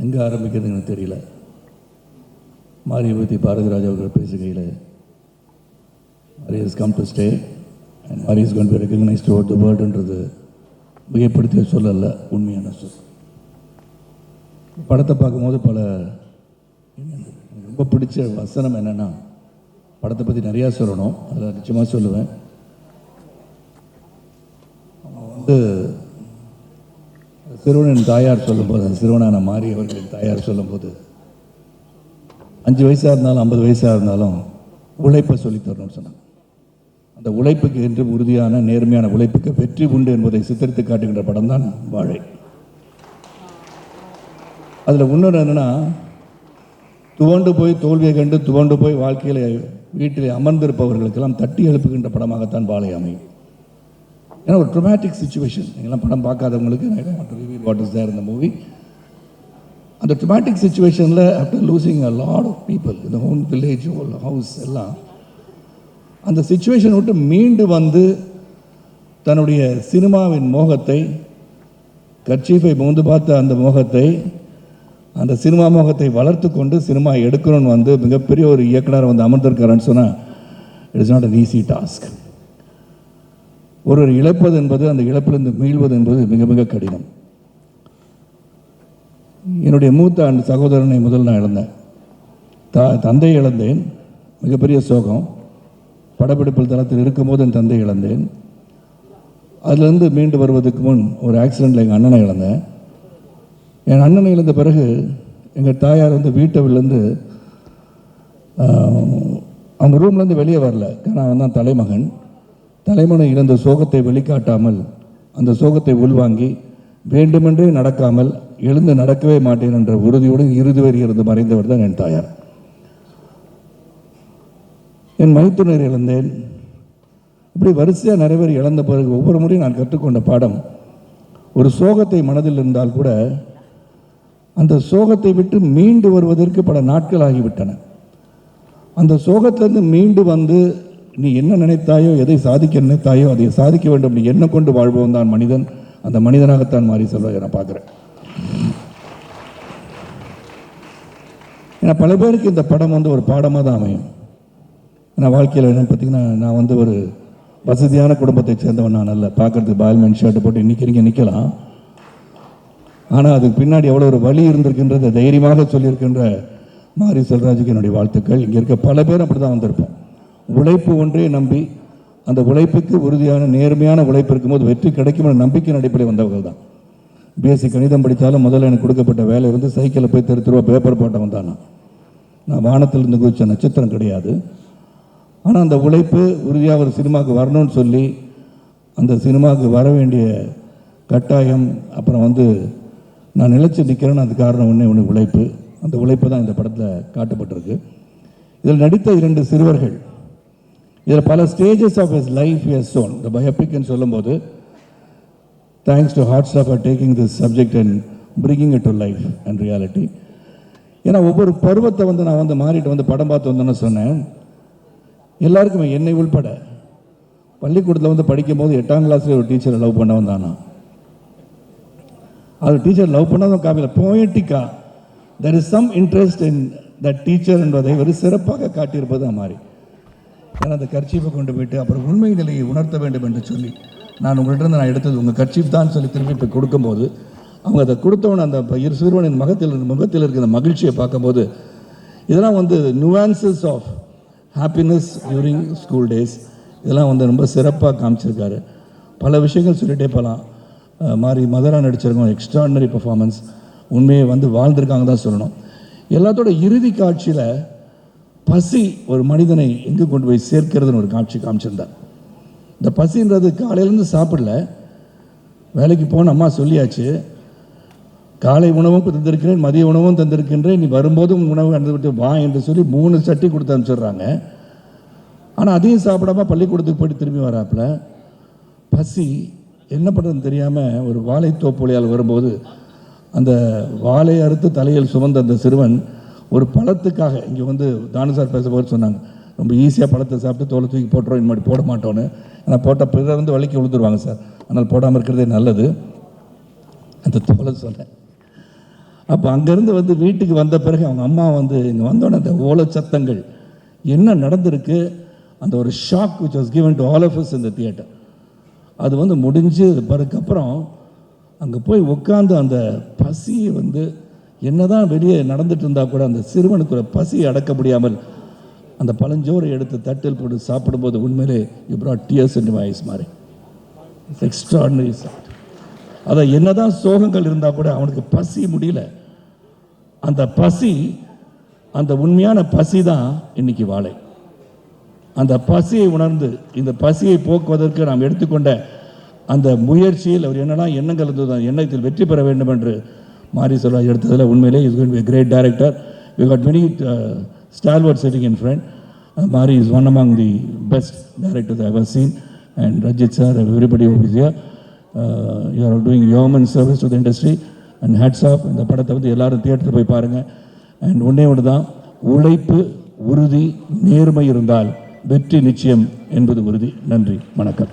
எங்கே ஆரம்பிக்கிறதுன்னு எனக்கு தெரியல. மாரியை பற்றி பாரதிராஜா அவர்கள் பேசுகையில் Mari is come to stay and Mari is to recognise to the வேர்ல்டுன்றது மிகைப்படுத்திய சொல்லல உண்மையான சொல். படத்தை பார்க்கும்போது பல ரொம்ப பிடிச்ச வசனம் என்னென்னா படத்தை பற்றி நிறையா சொல்லணும் அதில் நிச்சயமாக சொல்லுவேன். அவன் வந்து சிறுவனின் தாயார் சொல்லும்போது அந்த சிறுவனான மாறி அவர்களின் தாயார் சொல்லும்போது அஞ்சு வயசாக இருந்தாலும் ஐம்பது வயசாக இருந்தாலும் உழைப்பை சொல்லித் தரணும்னு சொன்னாங்க. அந்த உழைப்புக்கு என்று உறுதியான நேர்மையான உழைப்புக்கு வெற்றி உண்டு என்பதை சித்தரித்து காட்டுகின்ற படம் தான் வாழை. அதில் இன்னொன்று என்னென்னா துவண்டு போய் தோல்வியை கண்டு துவண்டு போய் வாழ்க்கையில் வீட்டில் அமர்ந்திருப்பவர்களுக்கெல்லாம் தட்டி எழுப்புகின்ற படமாகத்தான் வாழை அமையும். ஏன்னா ஒரு ட்ரொமேட்டிக் சுச்சுவேஷன் எங்கெல்லாம் படம் பார்க்காதவங்களுக்கு வாட் இஸ் தேர் இந்த மூவி அந்த ட்ரொமேட்டிக் சுச்சுவேஷனில் after losing a lot of people இந்த ஹோம் வில்லேஜ் ஹவுஸ் எல்லாம் அந்த சுச்சுவேஷன் விட்டு மீண்டு வந்து தன்னுடைய சினிமாவின் மோகத்தை கர்ச்சீஃபை மோந்து பார்த்த அந்த மோகத்தை அந்த சினிமா மோகத்தை வளர்த்து கொண்டு சினிமா எடுக்கணும்னு வந்து மிகப்பெரிய ஒரு இயக்குனர் வந்து அமர்ந்திருக்காருன்னு சொன்னால் it is not an easy task ஒருவர் இழப்பது என்பது அந்த இழப்பிலிருந்து மீள்வது என்பது மிக மிக கடினம். என்னுடைய மூத்த அந்த சகோதரனை முதல் நான் இழந்தேன். தா தந்தை இழந்தேன். மிகப்பெரிய சோகம். படப்பிடிப்பில் தளத்தில் இருக்கும்போது என் தந்தை இழந்தேன். அதிலிருந்து மீண்டு வருவதற்கு முன் ஒரு ஆக்சிடெண்ட்டில் எங்கள் அண்ணனை இழந்தேன். என் அண்ணனை இழந்த பிறகு எங்கள் தாயார் வந்து வீட்டவிலேருந்து அவங்க ரூம்லேருந்து வெளியே வரல. ஏன்னா அவன் தான் தலைமகன். தலைமகனை இழந்த சோகத்தை வெளிக்காட்டாமல் அந்த சோகத்தை உள்வாங்கி வேண்டுமென்றே நடக்காமல் எழுந்து நடக்கவே மாட்டேன் என்ற உறுதியுடன் இறுதி வரை இருந்து மறைந்தவர் தான் என் தாயார். என் மைத்துனர் இழந்தேன். இப்படி வரிசையாக நிறைய பேர் இழந்த பிறகு ஒவ்வொரு முறையும் நான் கற்றுக்கொண்ட பாடம் ஒரு சோகத்தை மனதில் இருந்தால் கூட அந்த சோகத்தை விட்டு மீண்டு வருவதற்கு பல நாட்கள் ஆகிவிட்டன. அந்த சோகத்திலிருந்து மீண்டு வந்து நீ என்ன நினைத்தாயோ எதை சாதிக்க நினைத்தாயோ அதை சாதிக்க வேண்டும். நீ என்ன கொண்டு வாழ்வோம் தான் மனிதன்? அந்த மனிதனாகத்தான் மாறி சொல்வதை நான் பார்க்குறேன். ஏன்னா பல பேருக்கு இந்த படம் வந்து ஒரு பாடமாக தான் அமையும். ஏன்னா வாழ்க்கையில் என்ன பார்த்தீங்கன்னா நான் வந்து ஒரு வசதியான குடும்பத்தை சேர்ந்தவன் நான் அல்ல. பார்க்கறதுக்கு பால்மேன் ஷர்ட்டு போட்டு நிற்கிறீங்க நிற்கலாம் ஆனால் அதுக்கு பின்னாடி எவ்வளோ ஒரு வழி இருந்திருக்கின்றத தைரியமாக சொல்லியிருக்கின்ற மாரி செல்ராஜுக்கு என்னுடைய வாழ்த்துக்கள். இங்கே இருக்க பல பேர் அப்படி தான் வந்திருப்போம். உழைப்பு ஒன்றே நம்பி அந்த உழைப்புக்கு உறுதியான நேர்மையான உழைப்பு இருக்கும்போது வெற்றி கிடைக்கும் என்ற நம்பிக்கை அடிப்படையில் வந்தவர்கள் தான். பிஎஸ்சி கணிதம் படித்தாலும் முதல்ல எனக்கு கொடுக்கப்பட்ட வேலை இருந்து சைக்கிளில் போய் தெரு தெருவா பேப்பர் போட்டவன் தான் நான். நான் வானத்தில் இருந்து நட்சத்திரம் கிடையாது. ஆனால் அந்த உழைப்பு உறுதியாக ஒரு சினிமாவுக்கு வரணும்னு சொல்லி அந்த சினிமாவுக்கு வர வேண்டிய கட்டாயம் அப்புறம் வந்து நான் நிலச்சி நிற்கிறேன்னு அது காரணம் ஒன்று ஒன்று உழைப்பு. அந்த உழைப்பு தான் இந்த படத்தில் காட்டப்பட்டிருக்கு. இதில் நடித்த இரண்டு சிறுவர்கள் இதில் பல stages of his life as shown இந்த பயோபிக்னு சொல்லும்போது thanks to hard staff are taking this subject and bringing it to life and reality ஏன்னா ஒவ்வொரு பருவத்தை வந்து நான் வந்து மாறிட்டு வந்து படம் பார்த்து வந்தேன்னு சொன்னேன். எல்லாருக்குமே என்னை உள்பட. பள்ளிக்கூடத்தில் வந்து படிக்கும்போது எட்டாம் கிளாஸில் ஒரு டீச்சரை லவ் பண்ண வந்தானா அது டீச்சர் லவ் பண்ணதும் காமியில் போயட்டிக்கா there is some interest in that teacher என்பதை ஒரு சிறப்பாக காட்டியிருப்பது மாதிரி ஏன்னா அந்த கர்ச்சீஃபை கொண்டு போயிட்டு அப்புறம் உண்மை நிலையை உணர்த்த வேண்டும் என்று சொல்லி நான் உங்கள்கிட்ட இருந்து நான் எடுத்தது உங்கள் கர்ச்சீஃப் தான் சொல்லி திரும்பி இப்போ கொடுக்கும்போது அவங்க அதை கொடுத்தவன அந்த இரு சிறுவனின் மகத்தில் முகத்தில் இருக்கிற மகிழ்ச்சியை பார்க்கும்போது இதெல்லாம் வந்து nuances of happiness during school days இதெல்லாம் வந்து ரொம்ப சிறப்பாக காமிச்சிருக்காரு. பல விஷயங்கள் சொல்லிகிட்டே போகலாம் மாதிரி மதரா நடிச்சிருக்கோம் எக்ஸ்ட்ராடினரி பர்ஃபார்மன்ஸ் உண்மையை வந்து வாழ்ந்திருக்காங்க தான் சொல்லணும். எல்லாத்தோட இறுதி காட்சியில் பசி ஒரு மனிதனை எங்கே கொண்டு போய் சேர்க்கிறதுன்னு ஒரு காட்சி காமிச்சிருந்தார். இந்த பசின்றது காலையிலேருந்து சாப்பிடல. வேலைக்கு போன அம்மா சொல்லியாச்சு காலை உணவும் தந்திருக்கிறேன் மதிய உணவும் தந்திருக்கின்றேன் நீ வரும்போதும் உணவு அடைந்து விட்டு வா என்று சொல்லி மூணு சட்டி கொடுத்து அனுப்பிச்சிடுறாங்க. ஆனால் அதையும் சாப்பிடாம பள்ளிக்கூடத்துக்கு போயிட்டு திரும்பி வராப்புல பசி என்ன பண்ணுறதுன்னு தெரியாமல் ஒரு வாழைத்தோப்புலையால் வரும்போது அந்த வாழை அறுத்து தலையில் சுமந்த அந்த சிறுவன் ஒரு பழத்துக்காக இங்கே வந்து தானு சார் பேசும்போது சொன்னாங்க. ரொம்ப ஈஸியாக பழத்தை சாப்பிட்டு தோலை தூக்கி போட்டுறோம் இந்த மாதிரி போட மாட்டோன்னு ஆனால் போட்ட பிறர் வந்து வலிக்கு விழுந்துருவாங்க சார். ஆனால் போடாமல் இருக்கிறதே நல்லது. அந்த தோலை சொன்னேன். அப்போ அங்கேருந்து வந்து வீட்டுக்கு வந்த பிறகு அவங்க அம்மா வந்து இங்கே வந்தோடனே அந்த ஓலை சத்தங்கள். என்ன நடந்திருக்கு? அந்த ஒரு shock which was given to all of us இந்த தியேட்டர் அது வந்து முடிஞ்சு பிறகுக்கப்புறம் அங்கே போய் உட்காந்து அந்த பசியை வந்து என்னதான் வெளியே நடந்துட்டு இருந்தால் கூட அந்த சிறுவனுக்கு ஒரு பசியை அடக்க முடியாமல் அந்த பழஞ்சோறு எடுத்து தட்டில் போட்டு சாப்பிடும்போது உண்மையிலே you brought tears into my eyes மாதிரி இட்ஸ் எக்ஸ்ட்ராடினரி சாட் அதை என்னதான் சோகங்கள் இருந்தால் கூட அவனுக்கு பசி முடியல. அந்த பசி அந்த உண்மையான பசி தான் இன்னைக்கு வாழை. அந்த பசியை உணர்ந்து இந்த பசியை போக்குவதற்கு நாம் எடுத்துக்கொண்ட அந்த முயற்சியில் அவர் என்னெல்லாம் எண்ணங்கள் இருந்தது அந்த எண்ணத்தில் வெற்றி பெற வேண்டும் என்று மாரி செல்வா எடுத்ததில் உண்மையிலே is going be great director we got many stalwart setting in friend Mari is one among the best directors I have seen and Rajith sir everybody hopes you are doing human service to the industry and hats off இந்த படத்தை வந்து எல்லாரும் தியேட்டரில் போய் பாருங்கள் and ஒன்றே ஒன்று தான் உழைப்பு உறுதி நேர்மை இருந்தால் வெற்றி நிச்சயம் என்பது உறுதி. நன்றி வணக்கம்.